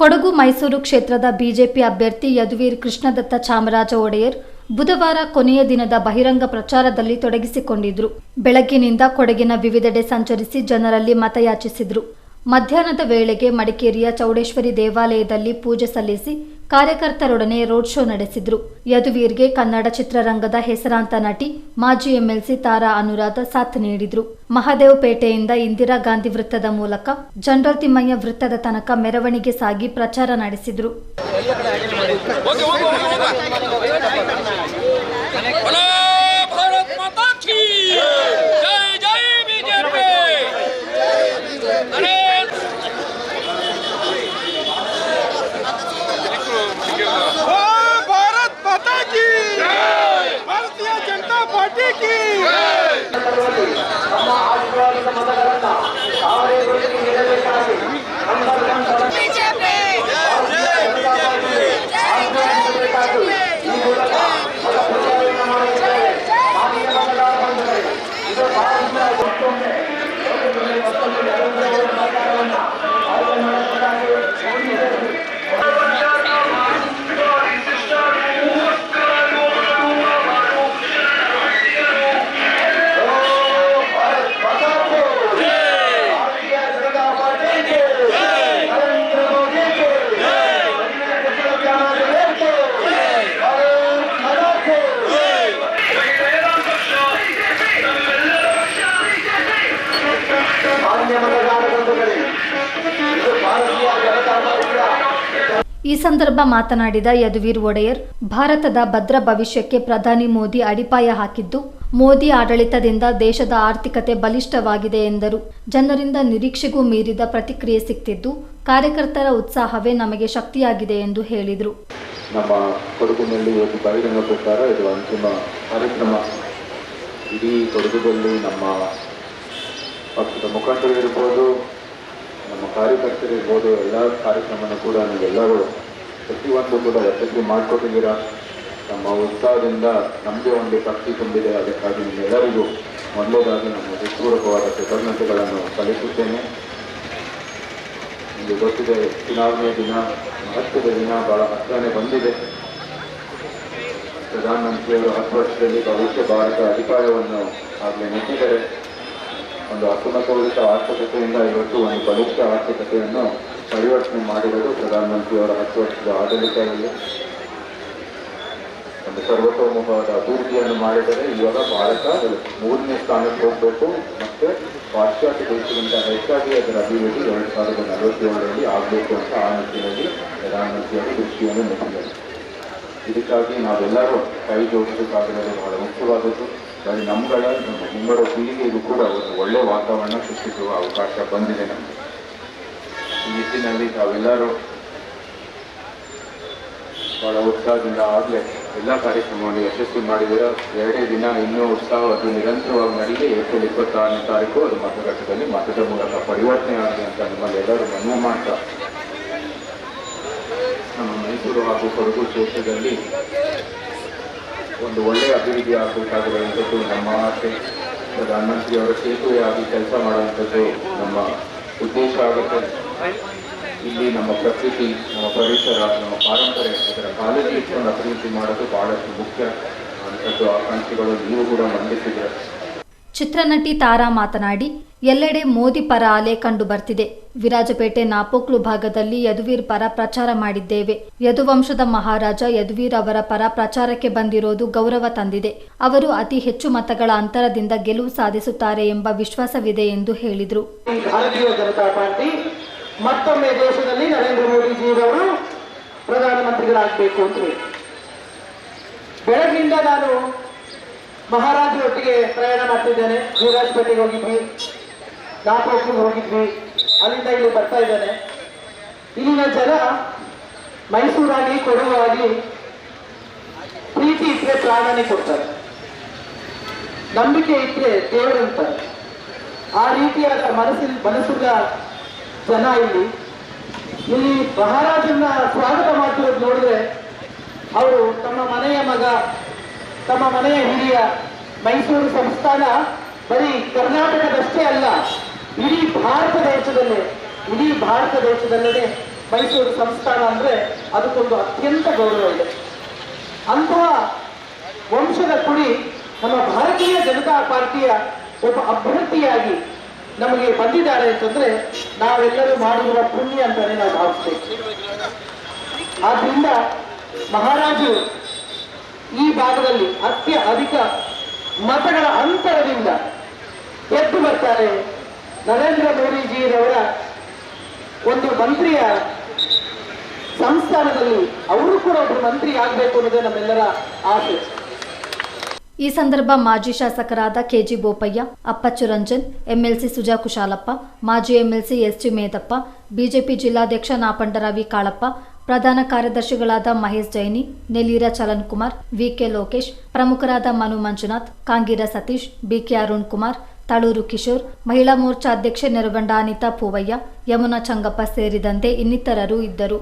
ಕೊಡಗು ಮೈಸೂರು ಕ್ಷೇತ್ರದ ಬಿಜೆಪಿ ಅಭ್ಯರ್ಥಿ ಯದುವೀರ್ ಕೃಷ್ಣದತ್ತ ಚಾಮರಾಜ ಒಡೆಯರ್ ಬುಧವಾರ ಕೊನೆಯ ದಿನದ ಬಹಿರಂಗ ಪ್ರಚಾರದಲ್ಲಿ ತೊಡಗಿಸಿಕೊಂಡಿದ್ರು. ಬೆಳಗ್ಗಿನಿಂದ ಕೊಡಗಿನ ವಿವಿಧೆಡೆ ಸಂಚರಿಸಿ ಜನರಲ್ಲಿ ಮತಯಾಚಿಸಿದ್ರು. ಮಧ್ಯಾಹ್ನದ ವೇಳೆಗೆ ಮಡಿಕೇರಿಯ ಚೌಡೇಶ್ವರಿ ದೇವಾಲಯದಲ್ಲಿ ಪೂಜೆ ಸಲ್ಲಿಸಿ ಕಾರ್ಯಕರ್ತರೊಡನೆ ರೋಡ್ ಶೋ ನಡೆಸಿದ್ರು ಯದುವೀರ್ಗೆ ಕನ್ನಡ ಚಿತ್ರರಂಗದ ಹೆಸರಾಂತ ನಟಿ ಮಾಜಿ ಎಂಎಲ್ಸಿ ತಾರಾ ಅನುರಾಧ ಸಾಥ್ ನೀಡಿದ್ರು ಮಹದೇವಪೇಟೆಯಿಂದ ಇಂದಿರಾ ಗಾಂಧಿ ವೃತ್ತದ ಮೂಲಕ ಜನರಲ್ ತಿಮ್ಮಯ್ಯ ವೃತ್ತದ ತನಕ ಮೆರವಣಿಗೆ ಸಾಗಿ ಪ್ರಚಾರ ನಡೆಸಿದ್ರು बोलो भारत माता की जय जय बीजेपी अरे ಈ ಸಂದರ್ಭ ಮಾತನಾಡಿದ ಯದುವೀರ್ ಒಡೆಯರ್, ಭಾರತದ ಭದ್ರ ಭವಿಷ್ಯಕ್ಕೆ ಪ್ರಧಾನಿ ಮೋದಿ ಅಡಿಪಾಯ ಹಾಕಿದ್ದು, ಮೋದಿ ಆಡಳಿತದಿಂದ ದೇಶದ ಆರ್ಥಿಕತೆ ಬಲಿಷ್ಠವಾಗಿದೆ ಎಂದರು. ಜನರಿಂದ ನಿರೀಕ್ಷೆಗೂ ಮೀರಿದ ಪ್ರತಿಕ್ರಿಯೆ ಸಿಕ್ತಿದ್ದು, ಕಾರ್ಯಕರ್ತರ ಉತ್ಸಾಹವೇ ನಮಗೆ ಶಕ್ತಿಯಾಗಿದೆ ಎಂದು ಹೇಳಿದರು. ನಮ್ಮ ಕೊಡಗಿನಲ್ಲಿ ಇವತ್ತು ಬಹಿರಂಗ ಪ್ರಕಾರ ಇದು ಅಂತಿಮ ಕಾರ್ಯಕ್ರಮ. ಇಡೀ ಕೊಡಗುದಲ್ಲಿ ನಮ್ಮ ಪಕ್ಷದ ಮುಖಂಡರು ಇರ್ಬೋದು ನಮ್ಮ ಕಾರ್ಯಕರ್ತರು ಇರ್ಬೋದು, ಎಲ್ಲ ಕಾರ್ಯಕ್ರಮನೂ ಕೂಡ ನೀವೆಲ್ಲರೂ ಪ್ರತಿಯೊಂದು ಕೂಡ ಯಶಸ್ವಿ ಮಾಡಿಕೊಟ್ಟಿದ್ದೀರಾ. ನಮ್ಮ ಉತ್ಸಾಹದಿಂದ ನಮಗೆ ಒಂದು ಶಕ್ತಿ ತುಂಬಿದೆ. ಅದಕ್ಕಾಗಿ ನಿಮ್ಮೆಲ್ಲರಿಗೂ ಮೊದಲೇದಾಗಿ ನಮ್ಮ ಹೃತ್ಪೂರ್ವಕವಾದ ಕೃತಜ್ಞತೆಗಳನ್ನು ಸಲ್ಲಿಸುತ್ತೇನೆ. ನಿಮಗೆ ಗೊತ್ತಿದೆ, ಚುನಾವಣೆಯ ದಿನ, ಮಹತ್ವದ ದಿನ ಬಹಳ ಹತ್ತಿರನೇ ಬಂದಿದೆ. ಪ್ರಧಾನಮಂತ್ರಿಯವರು ಹತ್ತು ವರ್ಷದಲ್ಲಿ ಭವಿಷ್ಯ ಭಾರತ ಅಧಿಕಾರವನ್ನು ಆಗಲೇ ನೆಟ್ಟಿದ್ದಾರೆ ಒಂದು ಅಸಮತೋಲಿತ ಆರ್ಥಿಕತೆಯಿಂದ ಇವತ್ತು ಒಂದು ಬಲಿಷ್ಠ ಆರ್ಥಿಕತೆಯನ್ನು ಪರಿವರ್ತನೆ ಮಾಡಿರೋದು ಪ್ರಧಾನಮಂತ್ರಿಯವರ ಹತ್ತು ವರ್ಷದ ಆಡಳಿತದಲ್ಲಿ ಒಂದು ಸರ್ವತೋಮುಖವಾದ ಅಭಿವೃದ್ಧಿಯನ್ನು ಮಾಡಿದರೆ ಇವಾಗ ಭಾರತ ಮೂರನೇ ಸ್ಥಾನಕ್ಕೆ ಹೋಗಬೇಕು ಮತ್ತು ಪಾಶ್ಚಾತ್ಯ ದೇಶಗಳಿಂದ ಹೆಚ್ಚಾಗಿ ಅದರ ಅಭಿವೃದ್ಧಿ ಎರಡು ಸಾವಿರದ ನಲವತ್ತೇಳರಲ್ಲಿ ಆಗಬೇಕು ಅಂತ ಆ ನಿಟ್ಟಿನಲ್ಲಿ ಪ್ರಧಾನಮಂತ್ರಿಯವರು ದೃಷ್ಟಿಯನ್ನು ನೀಡಿದ್ದಾರೆ ಇದಕ್ಕಾಗಿ ನಾವೆಲ್ಲರೂ ಕೈ ಜೋಡಿಸಬೇಕಾಗಿರೋದು ಬಹಳ ಮುಖ್ಯವಾದದ್ದು. ಬರೀ ನಮ್ಮಗಳ ನಮ್ಮ ಮುಂಬರುವ ಪೀಳಿಗೆಗೂ ಕೂಡ ಒಂದು ಒಳ್ಳೆಯ ವಾತಾವರಣ ಸೃಷ್ಟಿಸುವ ಅವಕಾಶ ಬಂದಿದೆ ನಮಗೆ. ಈ ನಿಟ್ಟಿನಲ್ಲಿ ತಾವೆಲ್ಲರೂ ಬಹಳ ಉತ್ಸಾಹದಿಂದ ಆಗಲೇ ಎಲ್ಲ ಕಾರ್ಯಕ್ರಮವನ್ನು ಯಶಸ್ವಿ ಮಾಡಿದರೆ ಎರಡೇ ದಿನ ಇನ್ನೂ ಉತ್ಸಾಹ ಅದು ನಿರಂತರವಾಗಿ ನಡೆಯಲಿ ಏಪ್ರಿಲ್ ಇಪ್ಪತ್ತಾರನೇ ತಾರೀಕು ಅದು ಮತಗಟ್ಟದಲ್ಲಿ ಮತದ ಮೂಲಕ ಪರಿವರ್ತನೆ ಆಗಲಿ ಅಂತ ನಿಮ್ಮಲ್ಲಿ ಎಲ್ಲರೂ ಮನವಿ ಮಾಡ್ತಾ ನಮ್ಮ ಮೈಸೂರು ಹಾಗೂ ಕೊಡಗು ಕ್ಷೇತ್ರದಲ್ಲಿ ಒಂದು ಒಳ್ಳೆಯ ಅಭಿವೃದ್ಧಿ ಆಗಬೇಕಾಗಿರುವಂಥದ್ದು ನಮ್ಮ ಆಸೆ. ಪ್ರಧಾನಮಂತ್ರಿಯವರ ಸೇತುವೆಯಾಗಿ ಕೆಲಸ ಮಾಡುವಂಥದ್ದು ನಮ್ಮ ಉದ್ದೇಶ ಆಗುತ್ತೆ. ಇಲ್ಲಿ ನಮ್ಮ ಪ್ರಕೃತಿ, ನಮ್ಮ ಪರಿಸರ, ನಮ್ಮ ಪಾರಂಪರೆ ಅದರ ಕಾಳಜಿ ಇಟ್ಕೊಂಡು ಅಭಿವೃದ್ಧಿ ಮಾಡೋದು ಬಹಳಷ್ಟು ಮುಖ್ಯ. ಅಂಥದ್ದು ಆಕಾಂಕ್ಷೆಗಳು ನೀವು ಕೂಡ ಮಂಡಿಸಿದ್ರೆ. ಚಿತ್ರನಟಿ ತಾರಾ ಮಾತನಾಡಿ ಎಲ್ಲೆಡೆ ಮೋದಿ ಪರ ಅಲೆ ಕಂಡು ಬರ್ತಿದೆ. ವಿರಾಜಪೇಟೆ ನಾಪೋಕ್ಲು ಭಾಗದಲ್ಲಿ ಯದುವೀರ್ ಪರ ಪ್ರಚಾರ ಮಾಡಿದ್ದೇವೆ. ಯದುವಂಶದ ಮಹಾರಾಜ ಯದುವೀರ್ ಅವರ ಪರ ಪ್ರಚಾರಕ್ಕೆ ಬಂದಿರೋದು ಗೌರವ ತಂದಿದೆ. ಅವರು ಅತಿ ಹೆಚ್ಚು ಮತಗಳ ಅಂತರದಿಂದ ಗೆಲುವು ಸಾಧಿಸುತ್ತಾರೆ ಎಂಬ ವಿಶ್ವಾಸವಿದೆ ಎಂದು ಹೇಳಿದರು. ಭಾರತೀಯ ಜನತಾ ಪಾರ್ಟಿ ಮತ್ತೊಮ್ಮೆ ದೇಶದಲ್ಲಿ ನರೇಂದ್ರ ಮೋದಿಜಿಯವರು ಪ್ರಧಾನಮಂತ್ರಿಗಳಾಗಬೇಕು ಅಂತ ಹೇಳಿ. ಬೆಳಗ್ಗಿಂದ ನಾನು ಮಹಾರಾಜರೊಟ್ಟಿಗೆ ಪ್ರಯಾಣ ಮಾಡ್ತಿದ್ದೇನೆ. ವಿರಾಜಪೇಟೆಗೆ ಹೋಗಿದ್ವಿ. ನಾಪೋಕ್ಲಿಗೆ ಹೋಗಿದ್ವಿ. ಅಲ್ಲಿಂದ ಇಲ್ಲಿ ಬರ್ತಾ ಇದ್ದಾನೆ. ಇಲ್ಲಿನ ಜನ ಮೈಸೂರಾಗಿ ಕೊಡುವಾಗಿ ಪ್ರೀತಿ ಇದ್ರೆ ಪ್ರಾಣನೇ ಕೊಡ್ತಾರೆ. ನಂಬಿಕೆ ಇದ್ರೆ ದೇವರಂತಾರೆ ಆ ರೀತಿಯಾದ ಮನಸ್ಸಿನ ಮನಸ್ಸುಗ ಜನ ಇಲ್ಲಿ. ಇಲ್ಲಿ ಮಹಾರಾಜನ್ನ ಸ್ವಾಗತ ಮಾಡ್ತಿರೋದು ನೋಡಿದ್ರೆ ಅವರು ತಮ್ಮ ಮನೆಯ ಮಗ, ತಮ್ಮ ಮನೆಯ ಹಿರಿಯ ಮೈಸೂರು ಸಂಸ್ಥಾನ ಬರೀ ಕರ್ನಾಟಕದಷ್ಟೇ ಅಲ್ಲ ಇಡೀ ಭಾರತ ದೇಶದಲ್ಲೇ, ಇಡೀ ಭಾರತ ದೇಶದಲ್ಲೇ ಮೈಸೂರು ಸಂಸ್ಥಾನ ಅಂದ್ರೆ ಅದಕ್ಕೊಂದು ಅತ್ಯಂತ ಗೌರವ ಇದೆ. ಅಂತಹ ವಂಶದ ಕುಡಿ ನಮ್ಮ ಭಾರತೀಯ ಜನತಾ ಪಾರ್ಟಿಯ ಒಬ್ಬ ಅಭ್ಯರ್ಥಿಯಾಗಿ ನಮಗೆ ಬಂದಿದ್ದಾರೆ ಅಂತಂದ್ರೆ ನಾವೆಲ್ಲರೂ ಮಾಡಿರುವ ಪುಣ್ಯ ಅಂತಾನೆ ನಾವು ಭಾವಿಸ್ತೇವೆ. ಆದ್ರಿಂದ ಮಹಾರಾಜರು ಈ ಭಾಗದಲ್ಲಿ ಅತ್ಯ ಅಧಿಕ ಮತಗಳ ಅಂತರದಿಂದ ಎದ್ದು ಬರ್ತಾರೆ. ನರೇಂದ್ರ ಮೋದಿಜಿಯವರ ಒಂದು ಮಂತ್ರಿಯ ಸಂಸ್ಥಾನದಲ್ಲಿ ಅವರು ಕೂಡ ಒಬ್ಬರು ಮಂತ್ರಿ ಆಗಬೇಕು ಅನ್ನೋದೇ ನಮ್ಮೆಲ್ಲರ ಆಸೆ. ಈ ಸಂದರ್ಭ ಮಾಜಿ ಶಾಸಕರಾದ ಕೆಜಿ ಬೋಪಯ್ಯ ಅಪ್ಪಚ್ಚು ರಂಜನ್ ಎಂಎಲ್ಸಿ ಸುಜಾ ಕುಶಾಲಪ್ಪ, ಮಾಜಿ ಎಂಎಲ್ಸಿ ಎಸ್ಟಿ ಮೇದಪ್ಪ, ಬಿಜೆಪಿ ಜಿಲ್ಲಾಧ್ಯಕ್ಷ ನಾಪಂಡರವಿ ಕಾಳಪ್ಪ, ಪ್ರಧಾನ ಕಾರ್ಯದರ್ಶಿಗಳಾದ ಮಹೇಶ್ ಜೈನಿ, ನೆಲೀರ ಚಲನ್ ಕುಮಾರ್ ವಿಕೆ ಲೋಕೇಶ್, ಪ್ರಮುಖರಾದ ಮನು ಮಂಜುನಾಥ್, ಕಾಂಗೀರ ಸತೀಶ್ ಬಿಕೆ ಅರುಣ್ ಕುಮಾರ್ ತಳೂರು ಕಿಶೋರ್ ಮಹಿಳಾ ಮೋರ್ಚಾ ಅಧ್ಯಕ್ಷೆ ನೆರಗಂಡ ಅನಿತಾ ಪೂವಯ್ಯ ಯಮುನಾ ಚಂಗಪ್ಪ ಸೇರಿದಂತೆ ಇನ್ನಿತರರು ಇದ್ದರು.